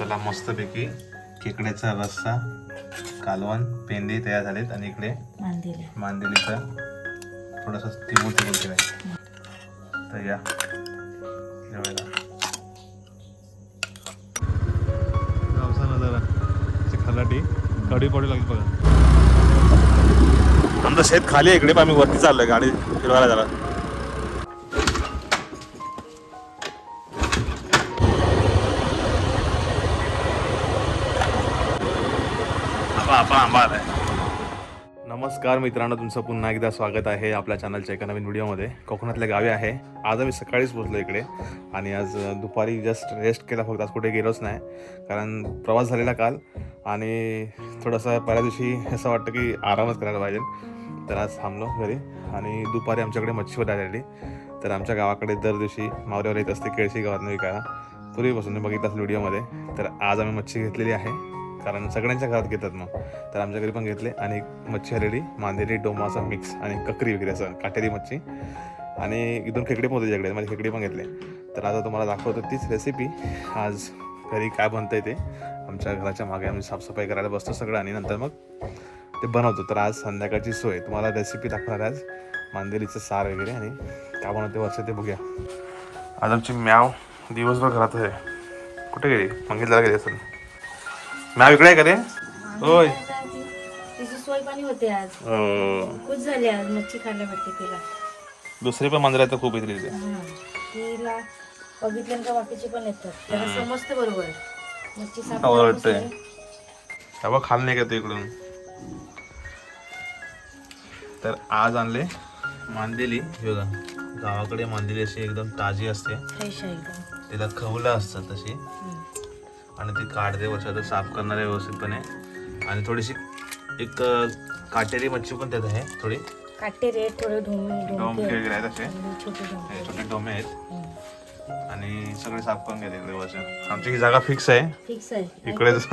चला मस्तपैकी खेकड्याचा रस्सा कालवण पेंदे तयार झालेत आणि इकडे मांदिले. मांदेलीचा थोडासा तिबूर तिबूर केलाय. तर या. जेवायला. गावचा नजारा. खलाटी. कडी पडू लागली बघा. आमचं शेत खाली आहे. इकडे पण आम्ही वरती चाललोय. गाडी फिरवायला जरा. नमस्कार मित्रांनो तुमचं पुन्हा एकदा स्वागत आहे आपल्या चॅनलच्या एका नवीन व्हिडिओमध्ये. कोकणातल्या गावी आहे. आज आम्ही सकाळीच पोचलो इकडे आणि आज दुपारी जस्ट रेस्ट केला फक्त आज कुठे गेलोच नाही कारण प्रवास झालेला काल आणि थोडंसं पहिल्या दिवशी असं वाटतं की आरामच करायला पाहिजे. तर आज थांबलो घरी आणि दुपारी आमच्याकडे मच्छी वडायला तर आमच्या गावाकडे दर दिवशी मावऱ्यावर येत असते केळशी गावातनं विकायला. पूर्वीपासून मी बघितलं असेल व्हिडिओमध्ये. तर आज आम्ही मच्छी घेतलेली आहे. कारण सगळ्यांच्या घरात घेतात मग. तर आमच्या घरी पण घेतले. आणि एक मच्छी आलेली मांदेली डोमाचा मिक्स आणि ककरी वगैरे असं काटेरी मच्छी. आणि इथून खेकडे पण होते त्याच्याकडे माझे खेकडे पण घेतले. तर आता तुम्हाला दाखवतो तीच रेसिपी आज घरी काय बनतं ते. आमच्या घराच्या मागे आम्ही साफसफाई करायला बसतो सगळं आणि नंतर मग ते बनवतो. तर आज संध्याकाळची सोय. तुम्हाला रेसिपी दाखवणार आज. मांदेलीचं सार वगैरे आणि काय बनवते वर्ष ते बघूया. आज आमची म्याव दिवसभर घरात आहे. कुठे गेली? मंगेशला गेली असेल. म्याव इकडे आहे का रे होय. तिची सोय पाणी होते आज. अं, खुश झाली आज मच्छी खायला भेटते तिला. दुसरी पण मांजर तर खूप इथे हा. तिला बघितल्यानंतर बाकीचे पण येतात. त्याला समजते बरोबर. मच्छी साफ आवडतंय. करायला हा खाल नाही का तू इकडून? तर आज आणले मांदेली. हे बघा गावाकडे मांदेली अशी एकदम ताजी असते. फ्रेश आहे एकदम. तिला खवलं असतं तशी. हम्म. आणि ती काढते वर्षात साफ करणारे व्यवस्थितपणे. आणि थोडीशी एक काटेरी मच्छी पण त्यात आहे थोडी. काटे रे थोडे ढोमे डोमके ढोमके वगैरे आहेत असे. छोटे डोमे आहेत. आणि सगळे साफ करून घेते इकडे वर्ष आमची ही जागा फिक्स आहे. फिक्स आहे. इकडेच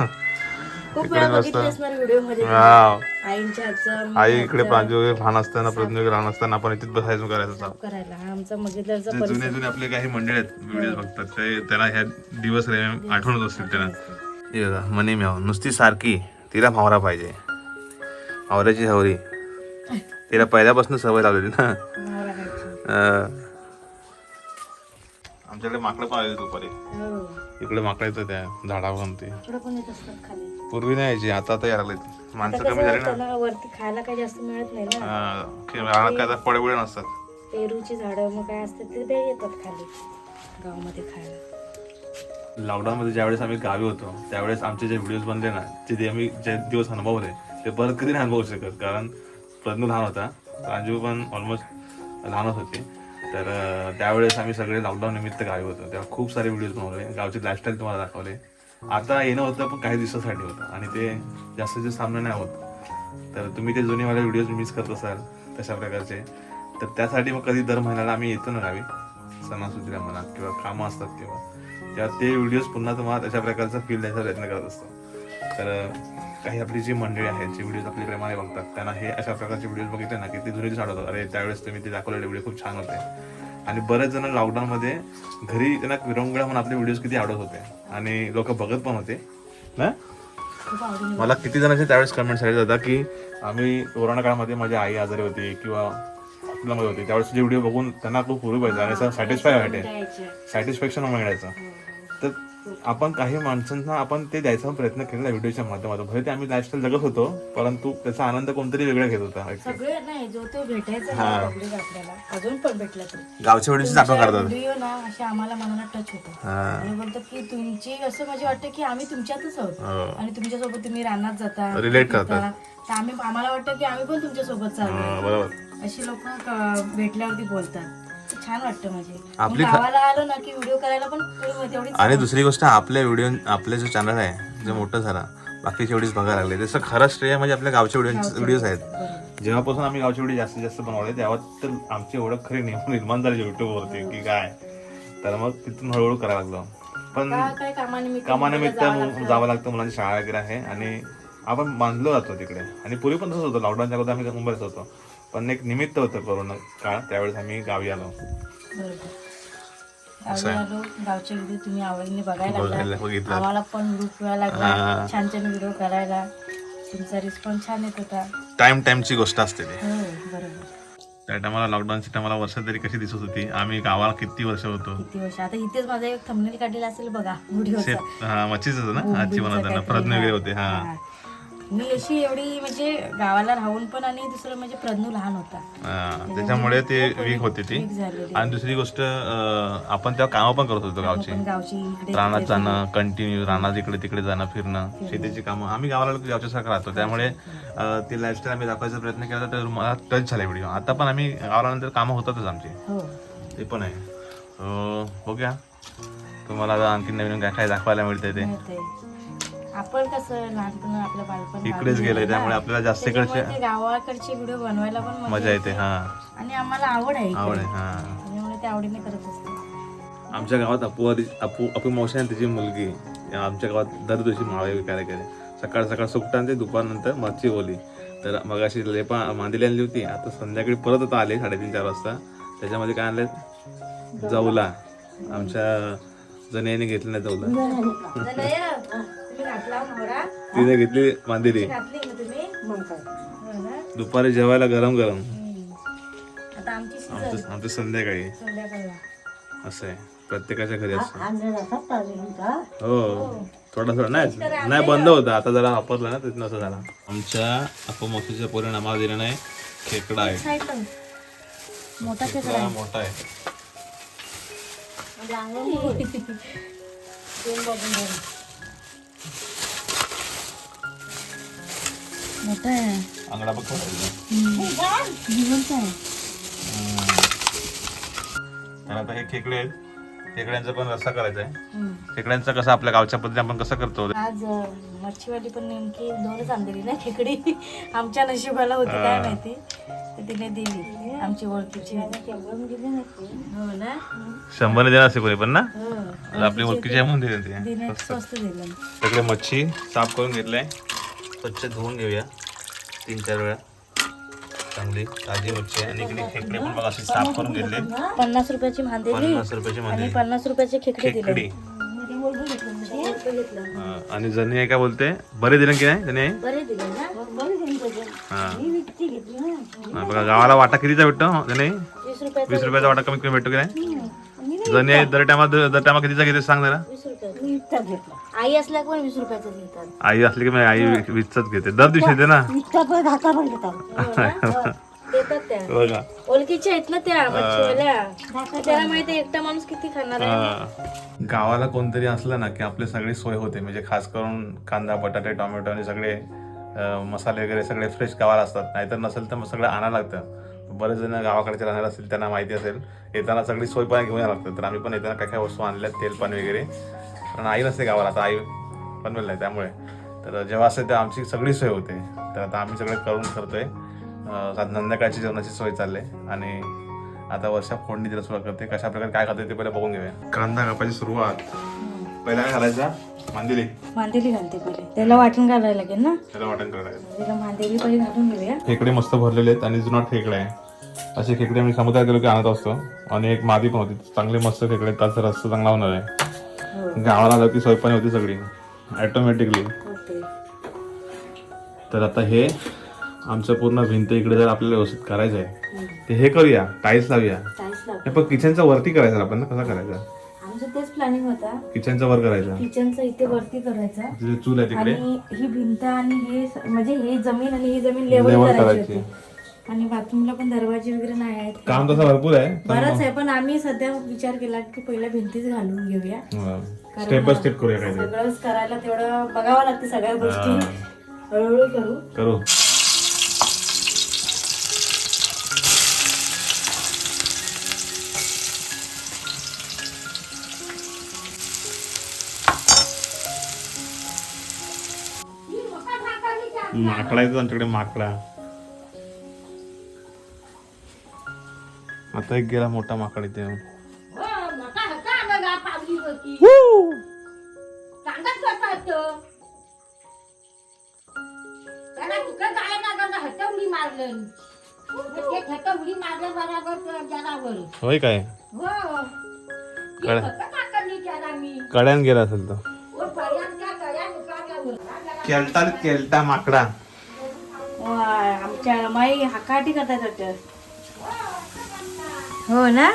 खूप इकडे वेळा. बघितली असणार व्हिडिओमध्ये. वाव. आईंच्या हातचं आई इकडे हातचं प्रांजू वगैरे लहान असताना प्रज्ञ वगैरे लहान असताना आपण इथेच बसायचं करायचं करायला. हा आमचा मजेदारचा जे जुने जुने आपले काही मंडळ आहेत व्हिडिओ बघतात ते त्यांना ह्या दिवस रे आठवणत असतील त्यांना. हे बघा मनी म्याव नुसती सारखी तिला भावरा पाहिजे. भावऱ्याची हवरी तिला पहिल्यापासून सवय लावलेली ना. अं. आमच्याकडे माकडं आलेली दुपारी. हो. इकडे माकडं येतं त्या झाडावर ते इकडं पण येत असतात खाली. पूर्वी नाही यायची आता आता यायला लागलेत माणसं कमी झाली ना. त्याला वरती खायला काही जास्त मिळत नाही ना. हा, काय फळे बिळे नसतात. पेरूची झाडं मग काय असतात ते ते येतात खाली गावामध्ये खायला. लॉकडाऊन मध्ये ज्यावेळेस आम्ही गावी होतो त्यावेळेस आमचे जे व्हिडिओज बनले ना ते आम्ही जे दिवस अनुभवले ते परत कधी नाही अनुभवू शकत कारण प्रज्ञ लहान होता. राजू पण ऑलमोस्ट लहानच होते. तर अं, त्यावेळेस आम्ही सगळे लॉकडाऊन निमित्त गावी होतो. तेव्हा खूप सारे व्हिडिओज बनवले. गावचे लाईफस्टाईल तुम्हाला दाखवले. आता येणं होतं पण काही दिवसासाठी होतं. आणि ते जास्त दिवस सामने नाही होत. तर तुम्ही ते जुने माझे व्हिडिओज मिस करत असाल तशा प्रकारचे. तर त्यासाठी मग कधी दर महिन्याला आम्ही येतो ना गावी. सणासुदीला म्हणा किंवा कामं असतात किंवा. तेव्हा ते व्हिडिओज पुन्हा तुम्हाला तशा प्रकारचा फील द्यायचा प्रयत्न करत असतो. तर काही आपली जी मंडळी आहेत जे व्हिडिओज आपल्या प्रेमाने बघतात त्यांना हे अशा प्रकारचे व्हिडिओज बघितले ना की ते जुने दिवस आठवतात. अरे त्यावेळेस तुम्ही ते दाखवलेले व्हिडिओ खूप छान होते. आणि बरेच जण लॉकडाऊनमध्ये घरी त्यांना विरंगुळा म्हणून आपले व्हिडिओज किती आवडत होते. आणि लोक बघत पण होते. ना? मला किती जणांचे त्यावेळेस कमेंट्स आले जातात की आम्ही कोरोना काळामध्ये माझी आई आजारी होती किंवा हॉस्पिटलमध्ये होती. त्यावेळेस जे व्हिडिओ बघून त्यांना खूप पूर्वी पाहिजे आणि सॅटिस्फाय वाटे द्यायचे सॅटिस्फॅक्शन मिळायचं. तर आपण काही माणसांना आपण ते द्यायचा प्रयत्न केला व्हिडिओच्या माध्यमातून. भले ते आम्ही लाईफस्टाईल जगत होतो परंतु त्याचा आनंद कोणतरी वेगळा घेत होता. सगळे नाही जो तो भेटायचा ना पब्लिक आपल्याला अजून पण भेटला गावच्या व्हिडिओची आठवण करतात. व्हिडिओ ना असे आम्हाला मनाला टच होतो. हा. आणि बोलतात की तुमची असं म्हणजे वाटतं की आम्ही तुमच्यातच आहोत. हो. आणि तुमच्यासोबत तुम्ही रानात जाता Relate करतात. फिरता. तर आम्ही आम्हाला वाटतं की आम्ही पण तुमच्यासोबत चाललोय. हा, बरोबर. अशी लोक भेटल्यावरती बोलतात. छान वाटतं म्हणजे. आपली ख- गावाला आलो ना की व्हिडिओ करायला पण तेवढी- आणि दुसरी गोष्ट आपल्या व्हिडिओ आपले जो चॅनल आहे जे मोठं झाला बाकीचे व्हिडिओज बघायला लागले. त्याचं खरं श्रेय म्हणजे आपल्या गावचे व्हिडिओ व्हिडिओज आहेत. जेव्हापासून आम्ही गावचे व्हिडिओ जास्तीत जास्त बनवले तेव्हा तर आमची ओळख खरी निर्माण निर्माण झाली युट्यूबवरती की काय. तर मग तिथून हळूहळू करायला लागलो. पण काय कामानिमित्त मु-. जावं लागतं? मुलांची शाळा वगैरे आहे. आणि आपण बांधलो जातो तिकडे. आणि पूर्वी पण तसंच होतं. लॉकडाऊनच्या अगोदर आम्ही मुंबईत होतो. पण एक निमित्त होतं कोरोना काळ त्यावेळेस आम्ही गावी आलो. बरोबर असं गावी आहे. आलो गावचे व्हिडिओ तुम्ही आवडीने बघायला बघायला लागला बघितलं. आम्हाला पण ग्रुप वेळा लागला. हा. छान छान व्हिडिओ करायला. तुमचा रिस्पॉन्स छान येत होता. टाइम टाइमची गोष्ट असते ती. हो बरोबर. त्या टायमाला लॉकडाऊनची टायमाला वर्ष तरी कशी दिसत होती? आम्ही गावाला किती वर्ष होतो? किती वर्ष? आता इथेच माझा एक थंबनेल काढलेला असेल बघा व्हिडिओचा शेत हा मच्छीच होतं ना? आजची बनवताना काहीतरी, प्रज्ञ वगैरे हा. होते हा. हा. मी अशी एवढी म्हणजे गावाला राहून पण आणि दुसरं म्हणजे प्रज्ञू लहान होता. हा, त्याच्यामुळे ते वीक होते ती. आणि दुसरी गोष्ट आपण तेव्हा कामं पण करत होतो गावची. रानात जाणं कंटिन्यू रानात इकडे तिकडे जाणं फिरणं शेतीची कामं. आम्ही गावाला गावच्या सारखं राहतो. त्यामुळे ते लाईफस्टाईल आम्ही दाखवायचा प्रयत्न केला तर मला टच झाला व्हिडिओ आता पण आम्ही गावाला नंतर कामं होतातच आमची. हो. ते पण आहे. अं, बघूया. तुम्हाला आणखी नवीन काय काय दाखवायला मिळतंय ते. आपण कसं लहानपण आपलं बालपण इकडेच गेलंय गेलं त्यामुळे. आपल्याला जास्त त्याच्यामुळे ते गावाकडचे व्हिडिओ बनवायला पण मजा येते हा. आणि आम्हाला आवड आहे इकडे. आवड आहे हा. त्याच्यामुळे ते आवडीने करत असतो. आमच्या गावात अपू अपू अपू मावशी आणि त्याची मुलगी. या आमच्या गावात दर दिवशी माळे विकायला गेले. सकाळ सकाळ सुकटान ते दुपारनंतर मच्छी बोली तर मग अशी लेपा मांदिली आणली होती. आता संध्याकाळी परत आता आले साडेतीन चार वाजता. त्याच्यामध्ये काय आणलं जवला. आमच्या जनेने घेतलं नाही जवला. घातला मोहरा. तिने घेतली मांदिली. घातली ना तुम्ही? हो? दुपारी जेवायला गरम गरम. आता आमची आमचं संध्याकाळी. असं आहे. प्रत्येकाच्या घरी असं. हो. थोडा थोडा नाही नाही बंद होता. आता जरा वापरला ना तिथून असं झाला. आमच्या अपमोक्षीच्या पोरीने आम्हाला दिलं नाही. खेकडा आहे. मोठा खेकडा मोठा आहे. मोठा आहे. आंगडा बघ. जिवंत आहे. तर आता हे खेकडे आहेत. खेकड्यांचा पण रस्सा करायचा आहे. खेकड्यांचा कसं आपल्या गावच्या पद्धतीने आपण कसं करतो? आज अं, मच्छीवाली पण नेमकी दोनच आणलेली ना खेकडी. आमच्या नशिबाला होती काय माहिती? तर तिने दिली. आमची ओळखीची. होती. हो ना? शंभरने देणार असे कोणी पण ना? हो. आपली ओळखीची आहे म्हणून ते स्वस्त दिलं. सगळे मच्छी साफ करून घेतलंय स्वच्छ धुवून घेऊया. तीन चार वेळा. चांगली ताजी मच्छी आहे आणि इकडे खेकडे पण बघा असे साफ करून घेतले. पन्नास रुपयाची मांदेली पन्नास रुपयाची आणि मध्ये पन्नास रुपयाचे खेकडे दिले. खेकडी. आणि जणी आहे काय बोलते? बरे दिले की नाही जणी आहे बरे दिले ना? बघा गावाला वाटा कितीचा भेटतो जणी वीस रुपयाचा वाटा कमीत कमी भेटतो की नाही? जणी दर टायमा दर टायमा कितीचा घेते सांग जरा. आई असल्या पण वीस रुपयाचं घेतात. आई असली की आई वीसचाच घेते. दर दिवशी येते ना हो ना? देतात त्या. बघा. ओळखीच्या आहेत ना त्या मच्छीवाल्या त्याला माहिती आहे, एकटा माणूस किती खाणार आहे? हा. गावाला कोणतरी असलं ना की आपली सगळी सोय होते. म्हणजे खास करून कांदा बटाटे टोमॅटो आणि सगळे अं, मसाले वगैरे सगळे फ्रेश गावाला असतात. नाहीतर नसेल तर मग सगळं आणायला लागतं. बरेच जण गावाकडचे राहणार असतील त्यांना माहिती असेल. येताना सगळी सोय पण घेऊन यावं लागतं. तर आम्ही पण येताना काय काय वस्तू आणल्या तेल पाणी वगैरे. कारण आई नसते गावाला आता आई बनवेल नाही त्यामुळे. तर जेव्हा असेल तेव्हा आमची सगळी सोय होते. तर आता आम्ही सगळं करून करतोय. संध्याकाळची जेवणाची सोय चालली आणि आता वर्षा फोडणी दिला सुरुवात करते कशा प्रकारे काय खाते ते पहिले बघून घेऊया. कांदा कापायची सुरुवात. पहिला काय घालायचा? मांदिली. मांदेली घालते पहिले. त्याला वाटून घालायला लागेल ना? त्याला वाटण करायचं त्याला मांदेली पहिले घालून घेऊया. खेकडे मस्त भरलेले आहेत आणि जुनाट खेकडे आहे. असे खेकडे आम्ही समुद्रात गेलो की आणत असतो. आणि एक मादी पण होती. चांगले मस्त खेकडे त्याचा रस्ता चांगला होणार आहे. गावाला आलो की पण होती सगळी. ऑटोमॅटिकली तर आता हे आमचं पूर्ण भिंत इकडे जर आपल्याला व्यवस्थित करायचं आहे ते हे करूया टाईल्स लावूया. हे पण किचनचा वरती करायचा आपण ना कसा करायचा? आमचं तेच प्लॅनिंग होता. किचनचा वर करायचा. किचनचा इथे वरती करायचा. तिथे चूल आहे तिकडे. आणि ही भिंत आणि हे म्हणजे ही जमीन आणि ही जमीन लेवल करायची करायची. होती. आणि बाथरूमला पण दरवाजे वगैरे नाही आहेत. काम तसं भरपूर आहे बरंच आहे पण आम्ही सध्या विचार केला की पहिल्या भिंतीच घालून घेऊया. स्टेप बाय स्टेप करूया काहीतरी. सगळंच करायला तेवढं बघावं लागतं सगळ्या गोष्टी. हळूहळू करू. करू. माकडा येतो आमच्याकडे माकडा. आता एक गेला मोठा माकड इथे जनावर होय काय? हो कड्या कड्यान गेला असेल तो. केलटा केलटा माकडा. वा, आमच्या माई हाकाटी करतात वाटतं. हो ना?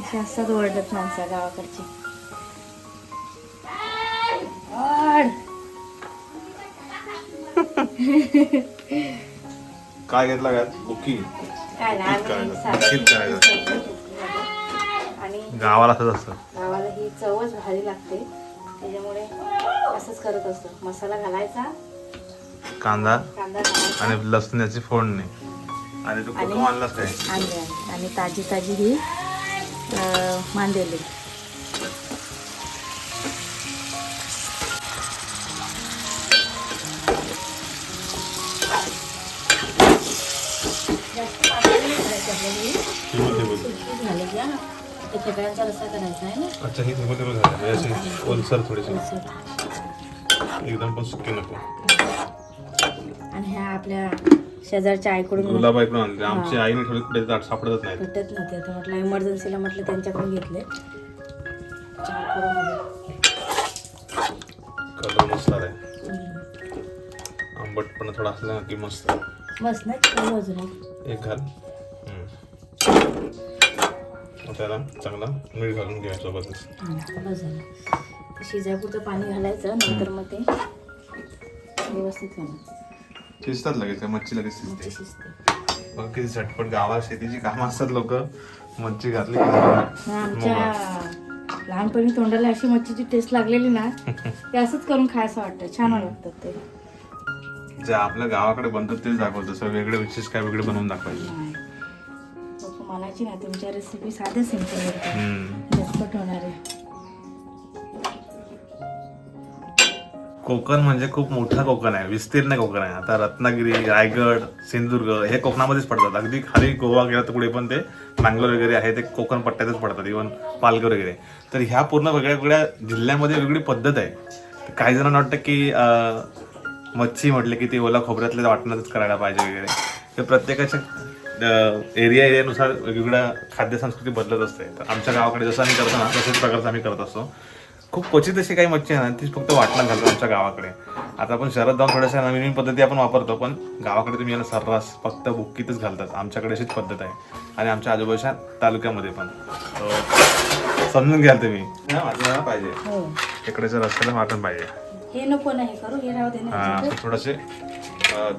अशी असतात ओरडत माणसं गावाकडची. काय घेतला काय बुकी. काय आम्ही करायचं. आणि गावाला असंच असतं. गावाला ही चवच भारी लागते. त्याच्यामुळे असंच करत असतो. मसाला घालायचा. कांदा कांदा घालायचा. आणि लसणाची फोडणी. आणि तू कोकम आणलास काय आणले. आणि ताजी ताजी ही मांदेली. खेकड्यांचा रस्सा करायचा आहे ना? अच्छा ही टेबल टेबल झाली. म्हणजे अशी ओलसर थोडीशी असं. एकदम पण सुकी नको. आणि ह्या आपल्या शेजारच्या आईकडून गुलाबाई पण आणली. आमची आईने ठेवली कुठे ताट सापडतच नाही भेटत नव्हते. आता म्हटलं इमर्जन्सीला म्हटलं त्यांच्याकडून घेतले. चहा करून आले. कलर मस्त आलाय हम्म. आंबटपणा थोडा असला की मस्त. बस ना चिकन अजून एक. घाल. त्याला चांगला मीठ घालून घ्या सोबतच बस झालं शिजायपुरतं पाणी घालायचं नंतर मग ते व्यवस्थित होणार शिजतात लगेच काय मच्छी लगेच शिजते मग किती झटपट गावाला शेतीची कामं असतात लोक. मच्छी घातली की मग आमच्या लहानपणी तोंडाला अशी मच्छीची टेस्ट लागलेली ना ते असंच करून खायचं वाटतं. छान वाटतात ते. जे आपल्या गावाकडे बनतात तेच दाखवतं. तसं वेगळे विशेष काय वेगळे बनवून दाखवायचे. नाही. म्हणायची ना तुमच्या रेसिपी साध्या सिंपल होत्या हम्म. झटपट होणारे. कोकण म्हणजे खूप मोठा कोकण आहे विस्तीर्ण कोकण आहे. आता रत्नागिरी रायगड सिंधुदुर्ग हे कोकणामध्येच पडतात. अगदी खाली गोवा गेला तर कुठे पण ते मँगलोर वगैरे आहे ते कोकण पट्ट्यातच पडतात इवन पालघर वगैरे. तर ह्या पूर्ण वेगळ्या वेगळ्या जिल्ह्यामध्ये वेगळी पद्धत आहे. काही जणांना वाटतं की मच्छी म्हटलं की ती ओला खोबऱ्यातल्या वाटणारच करायला पाहिजे वगैरे. तर प्रत्येकाच्या एरिया एरियानुसार वेगवेगळ्या खाद्यसंस्कृती बदलत असते. तर आमच्या गावाकडे जसं आम्ही करतो ना तशाच प्रकारचं आम्ही करत असतो. खूप क्वचित अशी काही मच्छी आहे ना तीच फक्त वाटणं घालतो आमच्या गावाकडे. आता आपण शहरात जाऊन थोड्याशा नवीन नवीन पद्धती आपण वापरतो पण गावाकडे तुम्ही याला सर्रास फक्त बुक्कीतच घालतात. आमच्याकडे अशीच पद्धत आहे. आणि आमच्या आजूबाजूच्या तालुक्यामध्ये पण. समजून घ्याल तुम्ही. वाटण पाहिजे. हो. इकडेच्या रस्त्याला वाटण पाहिजे. हे नको नाही करू हे राहू दे हा ना असं थोडेसे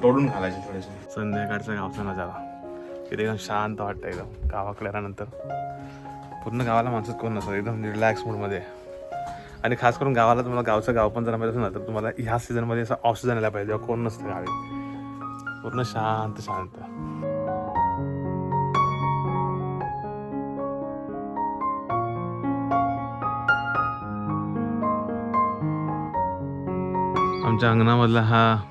तोडून घालायचे थोडेसे. संध्याकाळचा गावचा नजारा. इथे एकदम शांत वाटतं एकदम. गावाकडे आल्यानंतर. पूर्ण गावाला माणसात कोण नसतं एकदम रिलॅक्स मूडमध्ये आणि खास करून गावाला तुम्हाला गावचं गाव पण जर माहिती असेल ना तर तुम्हाला ह्या सीझनमध्ये असं ऑफ सीझन यायला पाहिजे. जेव्हा कोण नसतं गावी. पूर्ण शांत शांत. आमच्या अंगणामधला हा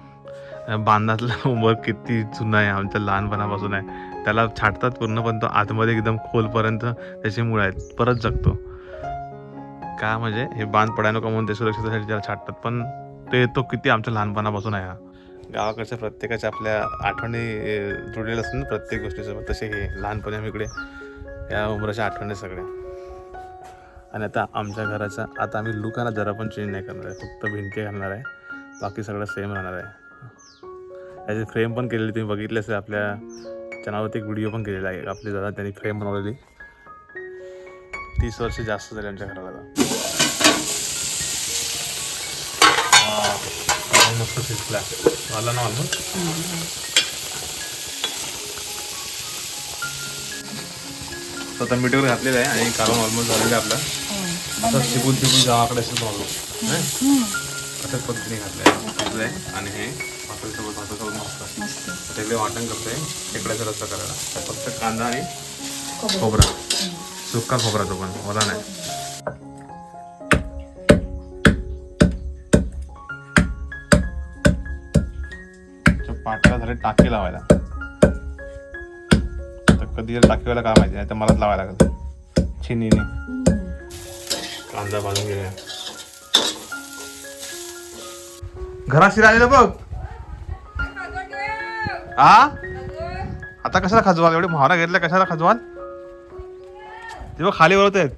बांधातला होमवर्क किती जुना आहे आमच्या लहानपणापासून आहे. त्याला छाटतात पूर्ण पण तो आतमध्ये एकदम खोलपर्यंत त्याची मुळं आहेत. परत जगतो. का म्हणजे? हे बांध पडाय नका म्हणून ते सुरक्षिततेसाठी त्याला छाटतात. पण ते तो किती? आमच्या लहानपणापासून आहे हा. गावाकडच्या प्रत्येकाच्या आपल्या आठवणी जुडलेल्या असतात ना प्रत्येक गोष्टीसोबत तसे हे लहानपणी आम्ही इकडे या उमराच्या आठवणी सगळ्या. आणि आता आमच्या घराचा आता आम्ही लुकाला जरा पण चेंज नाही करणार आहे. फक्त भिंती घालणार आहे. बाकी सगळं सेम राहणार आहे. याची फ्रेम पण केलेली तुम्ही बघितली असेल आपल्या चॅनलवरती एक व्हिडिओ पण केलेला आहे. आपली दादा त्यांनी फ्रेम बनवलेली. तीस वर्ष जास्त झाली आमच्या घराला आता. वा, काय मस्त शिजला. मला ना ऑलमोस्ट आता मीठवर घातलेलं आहे आणि कालवण ऑलमोस्ट झालेलं आहे आपलं. आता शिकून शिकून गावाकडे असं बनवलो अशाच पद्धतीने घातलंय. घातलंय आणि हे भाकरीसोबत भातासोबत मस्त. मस्त. सगळे वाटण करतोय. खेकड्याचा रस्सा करायला. तर फक्त कांदा आणि खोबरं. सुक्का खोबरा तो पण. मला नाही. झाले टाके लावायला. तर कधी याला टाके व्हायला काय माहिती नाही तर मलाच लावायला लागेल. छिनीने. कांदा भाजून घेऊया. घरात शिरा आलेलं बघ. आ? आता कशाला खजवाल? एवढे महारा घेतल्या कशाला खजवाल? तेव्हा खाली वरत आहेत.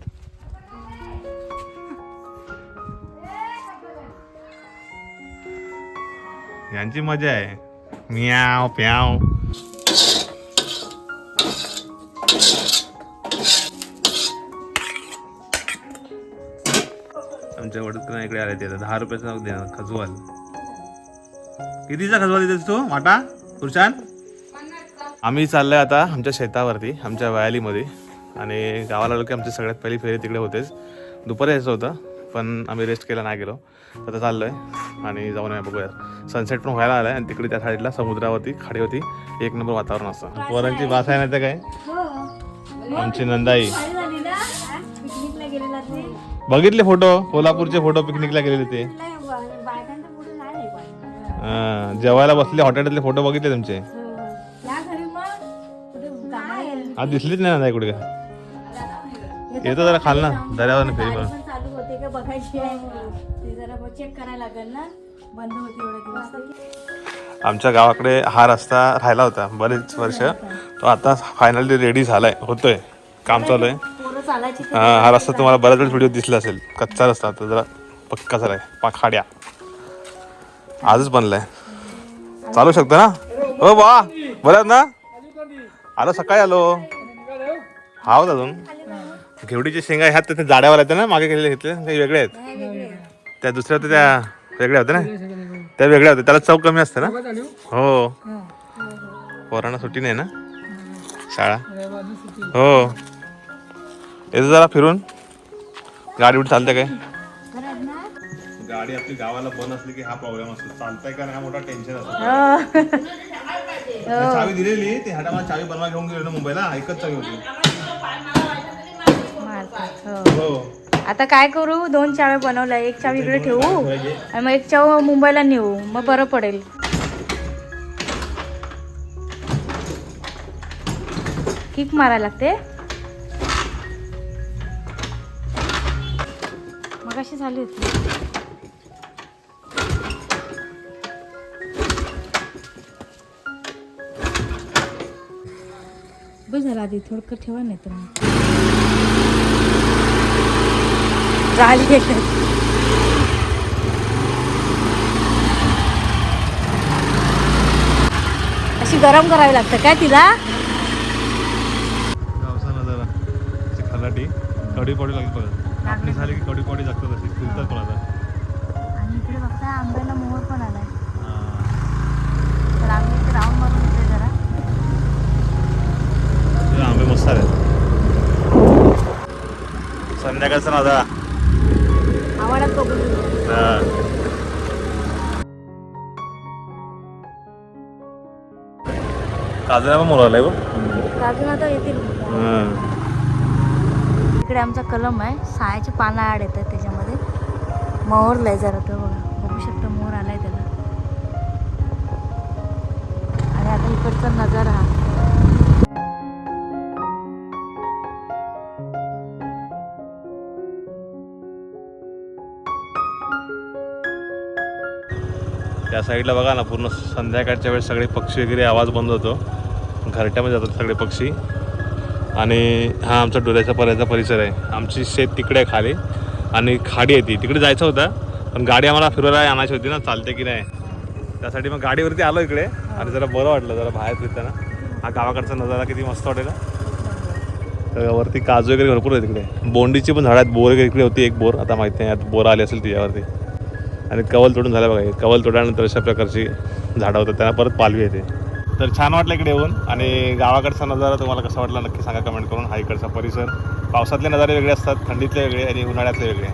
यांची मजा आहे. म्याव प्याव आमच्या वडील इकडे आले ते दहा रुपयाचा देणार खजवाल. कितीचा खजवाल देतेस तू वाटा? खुर्शान? आम्ही चाललोय आता आमच्या शेतावरती आमच्या वयालीमध्ये. आणि गावाला आलो की आमची सगळ्यात पहिली फेरी तिकडे होतेच. दुपारी यायचं होतं पण आम्ही रेस्ट केला नाही गेलो. आता चाललोय. आणि जाऊन या बघूया. सनसेट पण व्हायला आलाय आणि तिकडे त्या साईडला समुद्रावरती खाडीवरती एक नंबर वातावरण असतं. पोरांची भास आहे ना तर काय? आमची नंदाई. पिकनिकला गेलेला ते. बघितले फोटो? कोल्हापूरचे फोटो पिकनिकला गेलेले ते. आहे जेवायला बसले हॉटेलातले फोटो बघितले तुमचे? हो, हो. आज दिसलीच नाही नंदाई कुठे. का येतो जरा खाल ना दर्यावर फेरी होते का बघायची आहे. ते जरा चेक करायला लागेल ना. बंद होती एवढे दिवस. आमच्या गावाकडे हा रस्ता राहिला होता बरेच वर्ष. तो आता फायनली रेडी झालाय. होतोय. काम चालू आहे. हा रस्ता तुम्हाला बऱ्याच वेळेस व्हिडिओ दिसला असेल. कच्चा रस्ता होता जरा पक्का झालाय. पाखाड्या आजच बनलाय. चालू शकतो ना? हो बा. बरं ना? आलो सकाळी आलो. हा होता अजून घेवडीची शेंगा ह्यात त्या जाड्यावर आहेत ना मागे गेलेले घेतले काही वेगळे आहेत. त्या दुसऱ्या होत्या त्या वेगळ्या होत्या ना? त्या वेगळ्या होत्या त्याला चव कमी असते ना? हो? पोरांना सुट्टी नाही ना? शाळा? हो. येतो जरा फिरून. गाडी उठ चालते काय? गाडी आपली गावाला बंद असली की हा प्रॉब्लेम असतो. चालताय का नाही हा मोठा टेन्शन असतो. चावी दिलेली ती हाडा मला चावी बनवा घेऊन गेलो ना मुंबईला एकच चावी होती. हो. हो. आता काय करू? दोन चाव्या बनवल्या एक चावी इकडे ठेवू आणि मग एक चाव मुंबईला नेऊ. मग बरं पडेल. किक मारायला लागते. मग अशी झाली होती. बस झालं आधी थोडकं ठेवा नाही तर मग. झाली अशी गरम करावी लागतं काय तिला? अशी खलाटी कडी पॉडी लागली बघा. आपली झाली की कडी पॉडी जागतात अशी फिरतात पण आता. आणि इकडे बघता आंब्याला मोहर पण आलाय. हा. तर आम्ही इथे राऊंड मारून येते जरा. तुझे आंबे मस्त आले संध्याकाळचा नजारा काजळा पण मोर बघ. अजून आता येतील इकडे आमचा कलम आहे. सायाचे पानं आड येतात त्याच्यामध्ये. मोहरलाय जरा तो बघा. बघू शकता मोहर आलाय त्याला. आणि आता इकडचा नजारा. हा या साईडला बघा ना पूर्ण संध्याकाळच्या वेळेस सगळे पक्षी वगैरे आवाज बंद होतो. घरट्यामध्ये जातात सगळे पक्षी. आणि हा आमचा डोल्याचा पर्याचा परिसर आहे. आमची शेत तिकडे आहे खाली. आणि खाडी आहे ती. तिकडे जायचं होतं पण गाडी आम्हाला फिरवायला आणायची होती ना चालते की नाही? त्यासाठी मग गाडीवरती आलो इकडे. आणि जरा बरं वाटलं जरा बाहेर फिरताना. हा गावाकडचा नजारा किती मस्त वाटेल ना. तर वरती काजू वगैरे भरपूर आहे तिकडे बोंडीची पण झाडं आहेत बोर वगैरे इकडे होती एक बोर. आता माहिती नाही आता बोर आली असेल तिच्यावरती. आणि कवल तोडून झालं बघा कवल तोडल्यानंतर अशा प्रकारची झाडं होतात. त्यांना परत पालवी येते. तर छान वाटलं इकडे येऊन. आणि गावाकडचा नजारा तुम्हाला कसा वाटला नक्की सांगा कमेंट करून. हा इकडचा परिसर. पावसातले नजारे वेगळे असतात थंडीतले वेगळे आणि उन्हाळ्यातले वेगळे.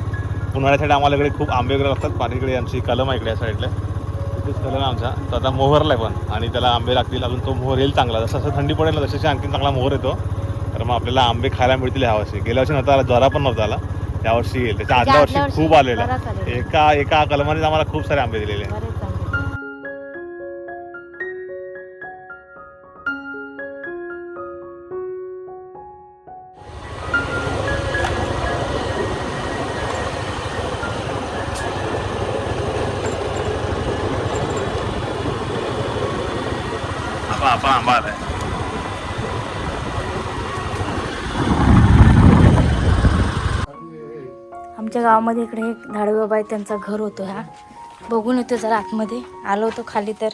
उन्हाळ्यासाठी आम्हाला इकडे खूप आंबे वगैरे असतात आणि इकडे आमची कलम आहे इकडे या साईडला. तिथेच कलम आमचा. तो आता मोहरला आहे पण. आणि त्याला आंबे लागतील. अजून तो मोहर येईल चांगला. जसं जसं थंडी पडेल ना तशी आणखी चांगला मोहर येतो. तर मग आपल्याला आंबे खायला मिळतील ह्या वर्षी. गेल्या वर्षी नव्हता आला ज्वारा पण नव्हता आला. यावर्षी येईल. त्याच्या आदल्या वर्षी वर्षी खूप आलेला. एका एका कलमाने आम्हाला खूप सारे आंबे दिलेले. बरेच गावामध्ये इकडे एक धाडूबाबा आहे त्यांचा घर होतो हा बघून येतो जरा आतमध्ये आलो होतो खाली तर.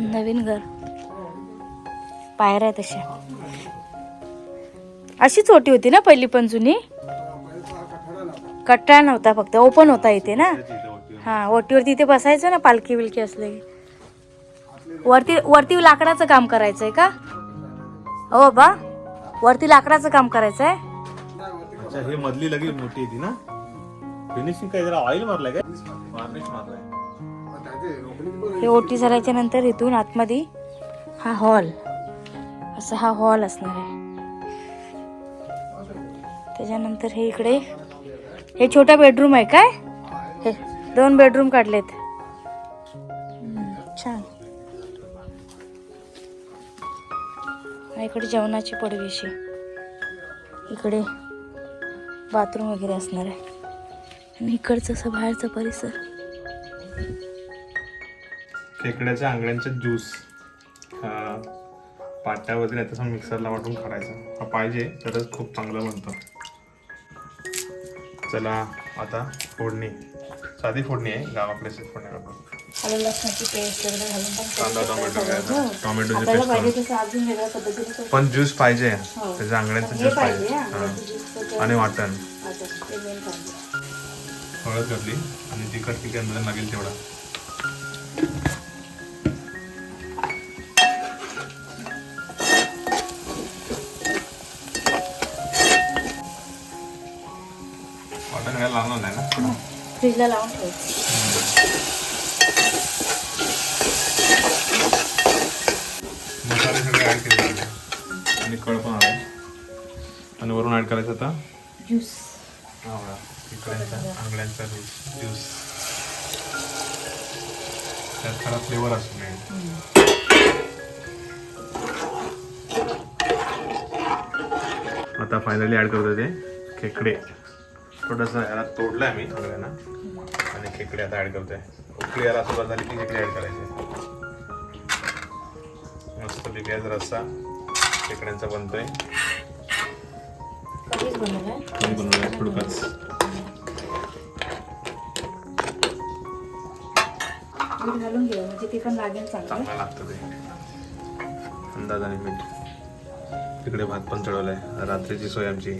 नवीन घर. पायऱ्या तशा अशीच ओटी होती ना पहिली पण जुनी? कट्टा नव्हता फक्त ओपन होता इथे ना? हा ओटीवरती इथे बसायचं ना पालखी विलकी असले वरती वरती लाकडाचं काम करायचंय का? हो बा वरती लाकडाचं काम करायचंय? अच्छा हे मधली लगेच मोठी येते ना? फिनिशिंग काय जरा ऑइल मारलाय काय? वार्निश मारलाय. हे ओटी झाल्याच्यानंतर इथून आतमध्ये हा हॉल असा हा हॉल असणार आहे. त्याच्यानंतर हे इकडे हे छोटा बेडरूम आहे काय? हे दोन बेडरूम काढलेत. छान. इकडे जेवणाची पडवीशी इकडे बाथरूम वगैरे असणार आहे. आणि इकडचं असं बाहेरचा परिसर. खेकड्याच्या आंगड्यांचा ज्यूस पाट्या नाही तसं मिक्सरला वाटून काढायचा हा पाहिजे तरच खूप चांगलं बनतं. चला आता फोडणी. साधी फोडणी आहे गावाकडे फोडणी करतो आलं लसणाची पेस्ट वगैरे घालून कांदा टोमॅटो घ्यायचा टोमॅटोची आपल्याला पेस्ट पाहिजे तसं अजून वेगळ्या पद्धतीने करू. पण ज्यूस पाहिजे. त्याच्या आंगड्यांचा हे ज्यूस पाहिजे हा. आणि वाटण. आता ते main पाहिजे. हळद घातली आणि तिखट किती अंदाज लागेल तेवढा. वाटण घालायला लागणार नाही ना? फ्रीजला लावून ठेव. मसाले सगळे केले. आणि कळ पण आलाय आणि वरून ऍड करायचं आता ज्यूस आवळा ज्यूस त्यात खरा फ्लेवर असतो आता फायनली ऍड करतो ते खेकडे. थोडंसं याला तोडलंय मी सगळ्यांना आणि खेकडे आता ऍड करतोय. उकळी यायला सुरुवात झाली की खेकडे ऍड करायचे. मस्त पिकायचा रस्सा खेकड्यांचा बनतोय. बनवलाय घालून घेऊ म्हणजे ते पण लागेल चांगलं. चांगलं लागतं ते. अंदाजाने मीठ. तिकडे भात पण चढवलाय. रात्रीची सोय आमची.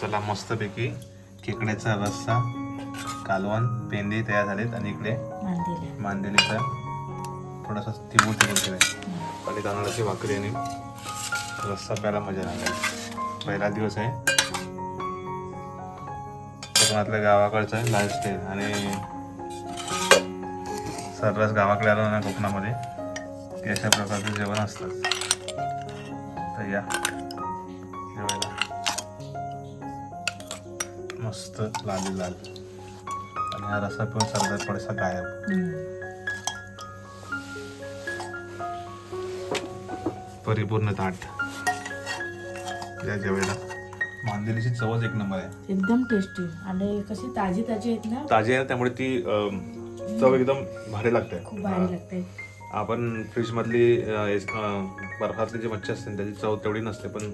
चला मस्तपैकी खेकड्याचा रस्सा कालवण पेंदे तयार झालेत आणि इकडे मांदेला. मांदेलीचा थोडासा तिबूर तिबूर केलाय. आणि तांदळाची भाकरी आणि रस्सा प्यायला मजा लागेल. पहिला दिवस आहे. कोकणातल्या गावाकडचं आहे लाईफस्टाईल आणि सर्रास गावाकडे आलो ना कोकणामध्ये की अशा प्रकारचं जेवण असतं तर या. मस्त लाल लाल. आणि हा रस्सा पिऊन सरदार पडसा गायब परिपूर्ण ताट. या जेवायला. मांदेलीची चवच एक नंबर आहे. एकदम टेस्टी आणि कशी ताजी ताजी आहेत ना? ताजी आहे ना, त्यामुळे ती चव एकदम भारी लागते. खूप भारी लागते. आपण फ्रीज मधली बर्फातली जी मच्छी असते त्याची चव तेवढी नसते पण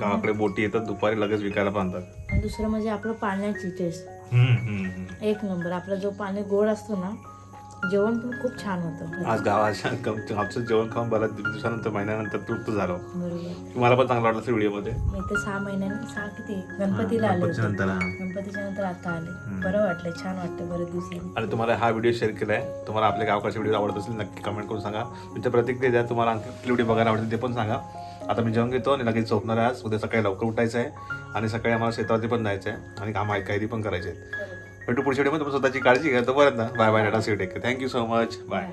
गावाकडे बोटी येतात दुपारी लगेच विकायला आणि दुसरं म्हणजे आपलं पाण्याची टेस्ट हम्म, हम्म, हम्म. एक नंबर. आपला जो पाणी गोड असतो ना जेवण पण खूप छान होतं. आज गावाच्या कम- आमचं जेवण खाऊन बऱ्याच दिवसानंतर महिन्यानंतर तृप्त झालो. बरोबर. मला पण चांगलं वाटलं व्हिडिओमध्ये? मी तर सहा महिन्यांनी सहा किती? गणपतीला आले होते. नंतर हा. गणपतीच्या नंतर आता आले. बरं वाटलं छान वाटतं बरेच दिवसांनी. आणि तुम्हाला हा व्हिडिओ शेअर केलाय. तुम्हाला आपल्या गावकडचे व्हिडिओ आवडत असेल नक्की कमेंट करून सांगा. तुमच्या प्रतिक्रिया द्या. तुम्हाला आणखी व्हिडिओ बघायला आवडतील ते पण सांगा. आता मी जेवण घेतो आणि लगेच झोपणार आहे आज. उद्या सकाळी लवकर उठायचं आहे आणि सकाळी आम्हाला शेतावरती पण जायचं आहे आणि काम ऐकायची पण करायचे आहेत. भेटू पुढच्या तुम्ही स्वतःची काळजी घ्या तोपर्यंत. Bye bye tata see take thank you so much bye